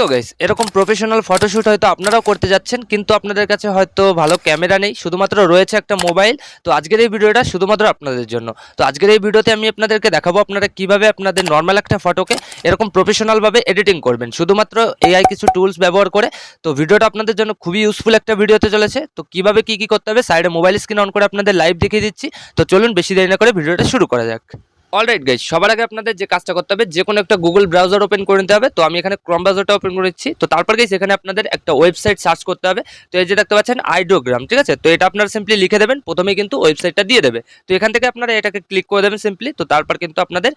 তো গাইস এরকম professional photoshoot হয়তো আপনারাও করতে যাচ্ছেন, কিন্তু আপনাদের কাছে হয়তো ভালো ক্যামেরা নেই। শুধুমাত্র রয়েছে একটা মোবাইল তো আজকের এই ভিডিওটা শুধুমাত্র আপনাদের জন্য। তো আজকের এই ভিডিওতে আমি আপনাদেরকে দেখাবো আপনারা কীভাবে আপনাদের নর্মাল একটা ফটোকে এরকম প্রফেশনালভাবে এডিটিং করবেন। শুধুমাত্র এআই কিছু টুলস ব্যবহার করে। তো ভিডিওটা আপনাদের জন্য খুবই ইউজফুল একটা ভিডিওতে চলেছে। তো কীভাবে কি কি করতে হবে সাইডে মোবাইল স্ক্রিন অন করে আপনাদের লাইভ দেখিয়ে দিচ্ছি। তো চলুন বেশি দেরি না করে ভিডিওটা শুরু করা যাক। অলরাইট গাইজ সবার আগে আপনাদের যে কাজটা করতে হবে যে কোনো একটা গুগল ব্রাউজার ওপেন করে নিতে হবে। তো আমি এখানে ক্রম ব্রাউজারটা ওপেন করেছি। তো তারপর গাইজ এখানে আপনাদের একটা ওয়েবসাইট সার্চ করতে হবে। তো এই যে দেখতে পাচ্ছেন আইডোগ্রাম ঠিক আছে? তো এটা আপনারা সিম্পলি লিখে দেবেন। প্রথমেই কিন্তু ওয়েবসাইটটা দিয়ে দেবে। তো এখান থেকে আপনারা এটাকে ক্লিক করে দেবেন সিম্পলি তো তারপর কিন্তু আপনাদের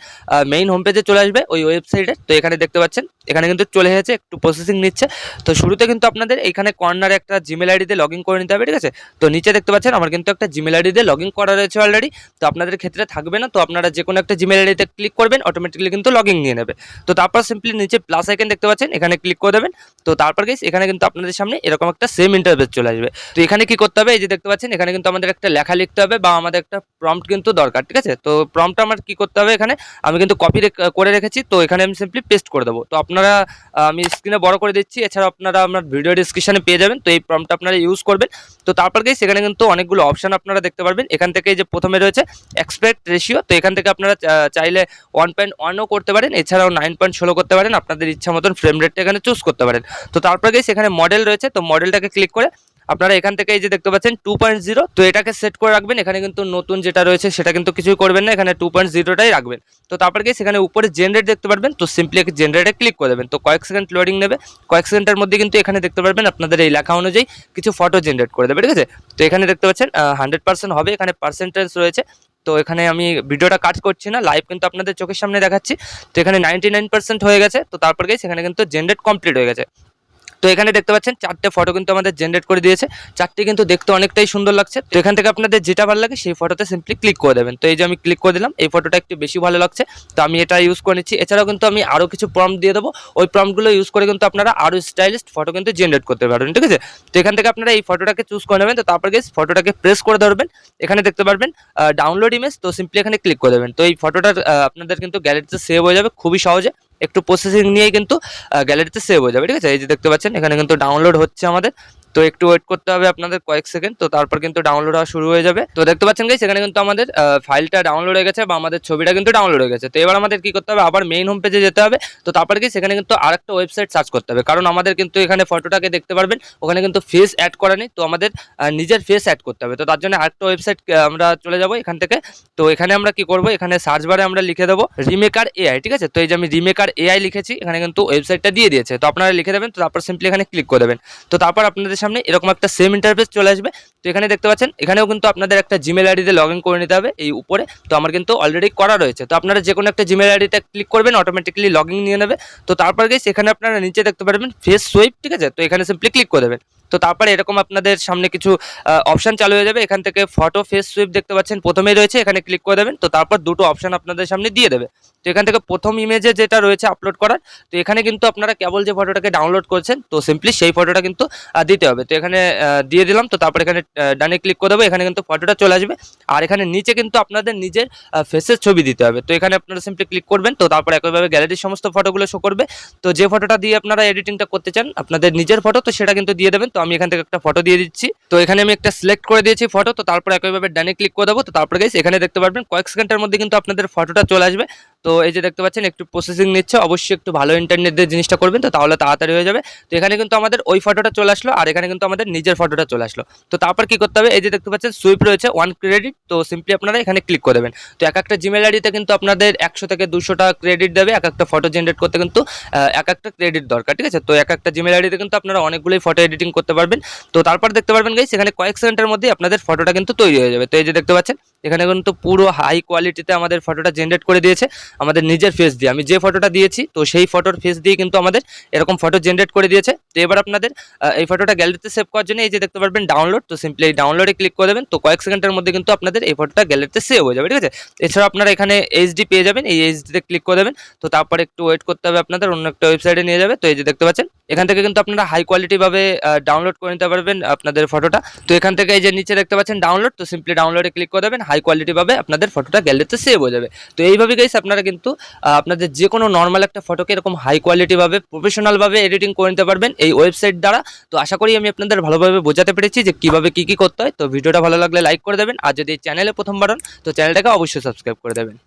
মেইন হোম পেজে চলে আসবে ওই ওয়েবসাইটে তো এখানে দেখতে পাচ্ছেন, এখানে কিন্তু চলে এসেছে, একটু প্রসেসিং নিচ্ছে। তো শুরুতে কিন্তু আপনাদের এখানে কর্নারে একটা জিমেল আইডিতে লগ ইন করে নিতে হবে, ঠিক আছে? তো নিচে দেখতে পাচ্ছেন, আমার কিন্তু একটা জিমেল আইডিতে লগ ইন করা রয়েছে অলরেডি তো আপনাদের ক্ষেত্রে থাকবে না। তো আপনারা যে কোনো একটা জিমেল আইডিতে ক্লিক করবেন অটোমেটিকলি কিন্তু লগ ইন নিয়ে নেবে। তো তারপর সিম্পলি নিচে প্লাস আইকন দেখতে পাচ্ছেন, এখানে ক্লিক করে দেবেন। তো তারপর গেস এখানে কিন্তু আপনাদের সামনে এরকম একটা সেম ইন্টারভেস চলে আসবে। তো এখানে কি করতে হবে, এই যে দেখতে পাচ্ছেন, এখানে কিন্তু আমাদের একটা লেখা লিখতে হবে বা আমাদের একটা প্রম্পট কিন্তু দরকার, ঠিক আছে? তো প্রম্পট আমার কি করতে হবে এখানে? আমি কিন্তু কপি করে রেখেছি, তো এখানে আমি সিম্পলি পেস্ট করে দেবো। তো আপনারা, আমি স্ক্রিনে বড় করে দিচ্ছি এছাড়া আপনারা আমার ভিডিও ডিসক্রিপশনে পেয়ে যাবেন, তো এই প্রম্পটটা আপনারা ইউজ করবেন। তো তারপর গিয়ে সেখানে কিন্তু অনেকগুলো অপশন আপনারা দেখতে পারবেন। এখান থেকে যে প্রথমে রয়েছে এক্সপেক্ট রেশিও তো এখান থেকে আপনারা আহ, চাইলে ওয়ান পয়েন্ট ওয়ানও করতে পারেন এছাড়াও নাইন পয়েন্ট ষোলো করতে পারেন আপনাদের ইচ্ছা মতন ফ্রেম রেটটা এখানে চুজ করতে পারেন। তো তারপর গিয়ে সেখানে মডেল রয়েছে তো মডেলটাকে ক্লিক করে আপনারা এখান থেকে এই যে দেখতে পাচ্ছেন টু পয়েন্ট জিরো তো এটাকে সেট করে রাখবেন। এখানে কিন্তু নতুন যেটা রয়েছে সেটা কিন্তু কিছুই করবেন না এখানে টু পয়েন্ট জিরোটাই রাখবেন। তো তারপর গিয়ে সেখানে উপরে জেনারেট দেখতে পারবেন তো সিম্পলি জেনারেটে ক্লিক করে দেবেন। তো কয়েক সেকেন্ড লোডিং নেবে কয়েক সেকেন্ডের মধ্যে কিন্তু এখানে দেখতে পারবেন আপনাদের এই লেখা অনুযায়ী কিছু ফটো জেনারেট করে দেবে ঠিক আছে? তো এখানে দেখতে পাচ্ছেন হান্ড্রেড পার্সেন্ট হবে এখানে পার্সেন্টেজ রয়েছে। তো এখানে আমি ভিডিওটা কাট করছি না লাইভ কিন্তু আপনাদের চোখের সামনে দেখাচ্ছি। তো এখানে নাইনটি হয়ে গেছে, তো তারপর গিয়ে সেখানে কিন্তু জেনারেট কমপ্লিট হয়ে গেছে। তো এখানে দেখতে পাচ্ছেন, চারটে ফটো কিন্তু আমাদের জেনারেট করে দিয়েছে। চারটে কিন্তু দেখতে অনেকটাই সুন্দর লাগছে। তো এখান থেকে আপনাদের যেটা ভালো লাগে, সেই ফটোতে সিম্পলি ক্লিক করে দেবেন। তো এই যে আমি ক্লিক করে দিলাম, এই ফটোটা একটু বেশি ভালো লাগছে। তো আমি এটা ইউজ করে নিচ্ছি। এছাড়াও কিন্তু আমি আরও কিছু প্রম্পট দিয়ে দেবো। ওই প্রম্পটগুলো ইউজ করে কিন্তু আপনারা আরও স্টাইলিস্ট ফটো কিন্তু জেনারেট করতে পারবেন, ঠিক আছে? তো এখান থেকে আপনারা এই ফটোটাকে চুজ করে নেবেন। তো তারপর গিয়ে ফটোটাকে প্রেস করে ধরবেন। এখানে দেখতে পারবেন ডাউনলোড ইমেজ তো সিম্পলি এখানে ক্লিক করে দেবেন। তো এই ফটোটা আপনাদের কিন্তু গ্যালারিতে সেভ হয়ে যাবে খুবই সহজে। একটু প্রসেসিং নিয়েই কিন্তু গ্যালারিতে সেভ হয়ে যাবে, ঠিক আছে? এই যে দেখতে পাচ্ছেন, এখানে কিন্তু ডাউনলোড হচ্ছে আমাদের। তো একটু ওয়েট করতে হবে আপনাদের কয়েক সেকেন্ড তো তারপর কিন্তু ডাউনলোড হওয়া শুরু হয়ে যাবে। তো দেখতে পাচ্ছেন গাইস সেখানে কিন্তু আমাদের ফাইলটা ডাউনলোড হয়ে গেছে বা আমাদের ছবিটা কিন্তু ডাউনলোড হয়ে গেছে। তো এবার আমাদের কি করতে হবে? আবার মেইন হোম পেজে যেতে হবে। তো তারপর কি? সেখানে কিন্তু আরেকটা ওয়েবসাইট সার্চ করতে হবে। কারণ আমাদের কিন্তু এখানে ফটোটাকে দেখতে পারবেন, ওখানে কিন্তু ফেস অ্যাড করা নেই। তো আমাদের নিজের ফেস অ্যাড করতে হবে। তো তার জন্য আরেকটা ওয়েবসাইট আমরা চলে যাব এখান থেকে। তো এখানে আমরা কি করব? এখানে সার্চ বারে আমরা লিখে দেবো রিমেকার এআই ঠিক আছে? তো এই যে আমি রিমেকার এআই লিখেছি, এখানে কিন্তু ওয়েবসাইটটা দিয়ে দিয়েছে। তো আপনারা লিখে দেবেন, তো তারপর সিম্পলি এখানে ক্লিক করে দেবেন। তো তারপর আপনাদের সামনে এরকম একটা সেম ইন্টারফেস চলে আসবে। তো এখানে দেখতে পাচ্ছেন, এখানেও কিন্তু আপনাদের একটা জিমেল আইডিতে লগ করে নিতে হবে এই উপরে। তো আমার কিন্তু অলরেডি করা রয়েছে। তো আপনারা যে কোনো একটা জিমেল আইডিতে ক্লিক করবেন অটোমেটিক্যালি লগ নিয়ে নেবে। তো তারপর গিয়ে এখানে আপনারা নিচে দেখতে পারবেন ফেস সোয়াইপ ঠিক আছে? তো এখানে সিম্পলি ক্লিক করে দেবেন। তো তারপরে এরকম আপনাদের সামনে কিছু অপশন চালু হয়ে যাবে। এখান থেকে ফটো ফেস সুইপ দেখতে পাচ্ছেন, প্রথমেই রয়েছে, এখানে ক্লিক করে দেবেন। তো তারপর দুটো অপশন আপনাদের সামনে দিয়ে দেবে। তো এখান থেকে প্রথম ইমেজে যেটা রয়েছে আপলোড করার, তো এখানে কিন্তু আপনারা কেবল যে ফটোটাকে ডাউনলোড করছেন, তো সিম্পলি সেই ফটোটা কিন্তু দিতে হবে। তো এখানে দিয়ে দিলাম, তো তারপর এখানে ডানে ক্লিক করে দেবো, এখানে কিন্তু ফটোটা চলে আসবে। আর এখানে নিচে কিন্তু আপনাদের নিজের ফেসের ছবি দিতে হবে। তো এখানে আপনারা সিম্পলি ক্লিক করবেন, তো তারপর একইভাবে গ্যালারির সমস্ত ফটোগুলো শো করবে। তো যে ফটোটা দিয়ে আপনারা এডিটিংটা করতে চান, আপনাদের নিজের ফটো তো সেটা কিন্তু দিয়ে দেবেন। তো আমি এখান থেকে একটা ফটো দিয়ে দিচ্ছি। তো এখানে আমি একটা সিলেক্ট করে দিয়েছি ফটো তো তারপর একইভাবে ডানে ক্লিক করে দেবো। তো তারপরে গাইস এখানে দেখতে পারবেন কয়েক সেকেন্ডের মধ্যে কিন্তু আপনাদের ফটোটা চলে আসবে। তো এই যে দেখতে পাচ্ছেন, একটু প্রসেসিং নিচ্ছে, অবশ্যই একটু ভালো ইন্টারনেট দিয়ে জিনিসটা করবেন, তো তাহলে তাড়াতাড়ি হয়ে যাবে। তো এখানে কিন্তু আমাদের ওই ফটোটা চলে আসলো, আর এখানে কিন্তু আমাদের নিজের ফটোটা চলে আসলো। তো তারপর কি করতে হবে, এই যে দেখতে পাচ্ছেন সুইপ রয়েছে ওয়ান ক্রেডিট তো সিম্পলি আপনারা এখানে ক্লিক করে দেবেন। তো এক একটা জিমেল আইডিতে কিন্তু আপনাদের একশো থেকে দুশোটা ক্রেডিট দেবে, এক একটা ফটো জেনারেট করতে কিন্তু এক একটা ক্রেডিট দরকার, ঠিক আছে? তো এক একটা জিমেল আইডিতে কিন্তু আপনারা অনেকগুলোই ফটো এডিটিং করতে পারবেন। তো তারপর দেখতে পারবেন গাইস এখানে কয়েক সেকেন্ডের মধ্যে আপনাদের ফটোটা কিন্তু তৈরি হয়ে যাবে। তো এই যে দেখতে পাচ্ছেন এখানে কিন্তু পুরো হাই কোয়ালিটিতে আমাদের ফটোটা জেনারেট করে দিয়েছে, আমাদের নিজের ফেস দিয়ে। আমি যে ফটোটা দিয়েছি, তো সেই ফটোর ফেস দিয়ে কিন্তু আমাদের এরকম ফটো জেনারেট করে দিয়েছে। তো এবার আপনাদের এই ফটোটা গ্যালারিতে সেভ করার জন্য এই যে দেখতে পারবেন ডাউনলোড তো সিম্পলি এই ডাউনলোডে ক্লিক করে দেবেন। তো কয়েক সেকেন্ডের মধ্যে কিন্তু আপনাদের এই ফটোটা গ্যালারিতে সেভ হয়ে যাবে, ঠিক আছে? এছাড়া আপনারা এখানে এইচডি পেয়ে যাবেন, এই এইচডিতে ক্লিক করে দেবেন। তো তারপর একটু ওয়েট করতে হবে আপনাদের, অন্য একটা ওয়েবসাইটে নিয়ে যাবে। তো এই যে দেখতে পাচ্ছেন, এখান থেকে কিন্তু আপনারা হাই কোয়ালিটিভাবে ডাউনলোড করে নিতে পারবেন আপনাদের ফটোটা তো এখান থেকে এই যে নিচে দেখতে পাচ্ছেন ডাউনলোড তো সিম্পলি ডাউনলোডে ক্লিক করে দেবেন। হাই কোয়ালিটি পাবে, আপনাদের ফটোটা গ্যালারিতে সেভ হয়ে যাবে। তো এইভাবে গাইস আপনারা কিন্তু আপনাদের যে কোনো নর্মাল একটা ফটোকে এরকম হাই কোয়ালিটিভাবে প্রফেশনালভাবে এডিটিং করে নিতে পারবেন এই ওয়েবসাইট দ্বারা। তো আশা করি আমি আপনাদের ভালোভাবে বোঝাতে পেরেছি যে কীভাবে কী কী করতে হয়। তো ভিডিওটা ভালো লাগলে লাইক করে দেবেন। আর যদি চ্যানেলে প্রথমবার হন, তো চ্যানেলটাকে অবশ্যই সাবস্ক্রাইব করে দেবেন।